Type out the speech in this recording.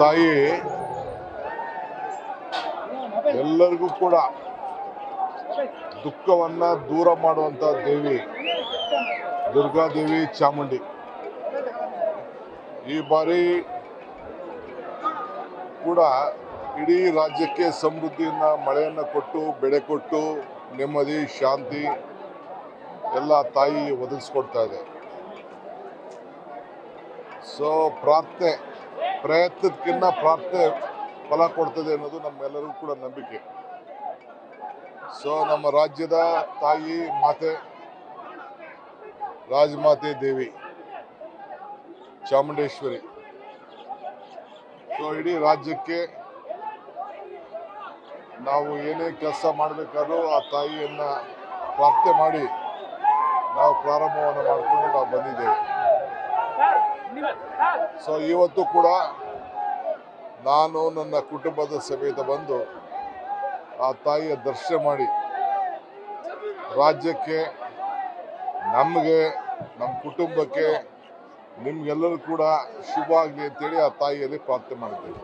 ತಾಯಿ, ಎಲ್ಲರಿಗೂ ಕೂಡ ದುಃಖವನ್ನ ದೂರ ಮಾಡುವಂತ ದೇವಿ ದುರ್ಗಾದೇವಿ ಚಾಮುಂಡಿ. ಈ ಬಾರಿ ಕೂಡ ಇಡೀ ರಾಜ್ಯಕ್ಕೆ ಸಮೃದ್ಧಿಯನ್ನ, ಮಳೆಯನ್ನ ಕೊಟ್ಟು, ಬೆಳೆ ಕೊಟ್ಟು, ನೆಮ್ಮದಿ, ಶಾಂತಿ ಎಲ್ಲ ತಾಯಿ ಒದಗಿಸ್ಕೊಡ್ತಾ ಇದೆ. ಸೊ ಪ್ರಾರ್ಥನೆ. ಪ್ರಯತ್ನಕ್ಕಿಂತ ಪ್ರಾರ್ಥನೆ ಫಲ ಕೊಡ್ತದೆ ಅನ್ನೋದು ನಮ್ಮೆಲ್ಲರಿಗೂ ಕೂಡ ನಂಬಿಕೆ. ಸೊ ನಮ್ಮ ರಾಜ್ಯದ ತಾಯಿ, ಮಾತೆ, ರಾಜಮಾತೆ ದೇವಿ, ಚಾಮುಂಡೇಶ್ವರಿ. ಸೊ ಇಡೀ ರಾಜ್ಯಕ್ಕೆ ನಾವು ಏನೇ ಕೆಲಸ ಮಾಡಬೇಕಾದ್ರೂ ಆ ತಾಯಿಯನ್ನು ಪ್ರಾರ್ಥನೆ ಮಾಡಿ ನಾವು ಪ್ರಾರಂಭವನ್ನು ಮಾಡಿಕೊಂಡು ನಾವು ಬಂದಿದ್ದೇವೆ. ಸೊ ಇವತ್ತು ಕೂಡ ನಾನು ನನ್ನ ಕುಟುಂಬದ ಸಮೇತ ಬಂದು ಆ ತಾಯಿಯ ದರ್ಶನ ಮಾಡಿ ರಾಜ್ಯಕ್ಕೆ, ನಮಗೆ ನಮ್ಮ ಕುಟುಂಬಕ್ಕೆ, ನಿಮ್ಗೆಲ್ಲರೂ ಕೂಡ ಶುಭ ಆಗಲಿ ಅಂತೇಳಿ ಆ ತಾಯಿಯಲ್ಲಿ ಪ್ರಾರ್ಥನೆ ಮಾಡಿದ್ದೇವೆ